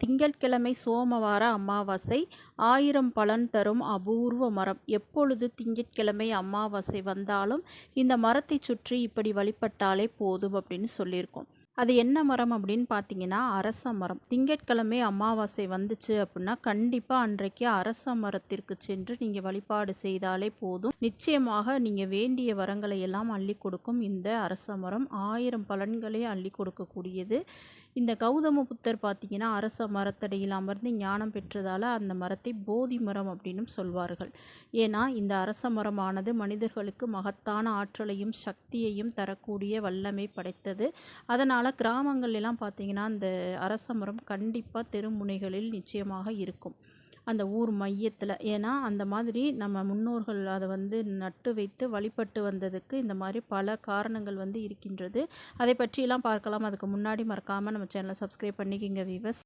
திங்கட்கிழமை சோமவார அமாவாசை ஆயிரம் பலன் தரும் அபூர்வ மரம். எப்பொழுது திங்கட்கிழமை அமாவாசை வந்தாலும் இந்த மரத்தை சுற்றி இப்படி வழிபட்டாலே போதும் அப்படின்னு சொல்லியிருக்கோம். அது என்ன மரம் அப்படின்னு பார்த்தீங்கன்னா அரச மரம். திங்கட்கிழமை அமாவாசை வந்துச்சு அப்படின்னா கண்டிப்பாக அன்றைக்கு அரச மரத்திற்கு சென்று நீங்கள் வழிபாடு செய்தாலே போதும். நிச்சயமாக நீங்கள் வேண்டிய வரங்களை எல்லாம் அள்ளி கொடுக்கும் இந்த அரச மரம். ஆயிரம் பலன்களை அள்ளி கொடுக்கக்கூடியது. இந்த கௌதம புத்தர் பார்த்தீங்கன்னா அரச மரத்தடியில் அமர்ந்து ஞானம் பெற்றதால் அந்த மரத்தை போதி மரம் அப்படின்னும் சொல்வார்கள். ஏன்னா இந்த அரச மரமானது மனிதர்களுக்கு மகத்தான ஆற்றலையும் சக்தியையும் தரக்கூடிய வல்லமை படைத்தது. அதனால் கிராமங்கள் எல்லாம் பார்த்தீங்கன்னா அந்த அரச மரம் கண்டிப்பாக தெருமுனைகளில் நிச்சயமாக இருக்கும். அந்த ஊர் மையத்தில். ஏன்னா அந்த மாதிரி நம்ம முன்னோர்கள் அதை வந்து நட்டு வைத்து வழிபட்டு வந்ததுக்கு இந்த மாதிரி பல காரணங்கள் வந்து இருக்கின்றது. அதை பற்றியெல்லாம் பார்க்கலாம். அதுக்கு முன்னாடி மறக்காமல் நம்ம சேனலை சப்ஸ்கிரைப் பண்ணிக்கிங்க வீவர்ஸ்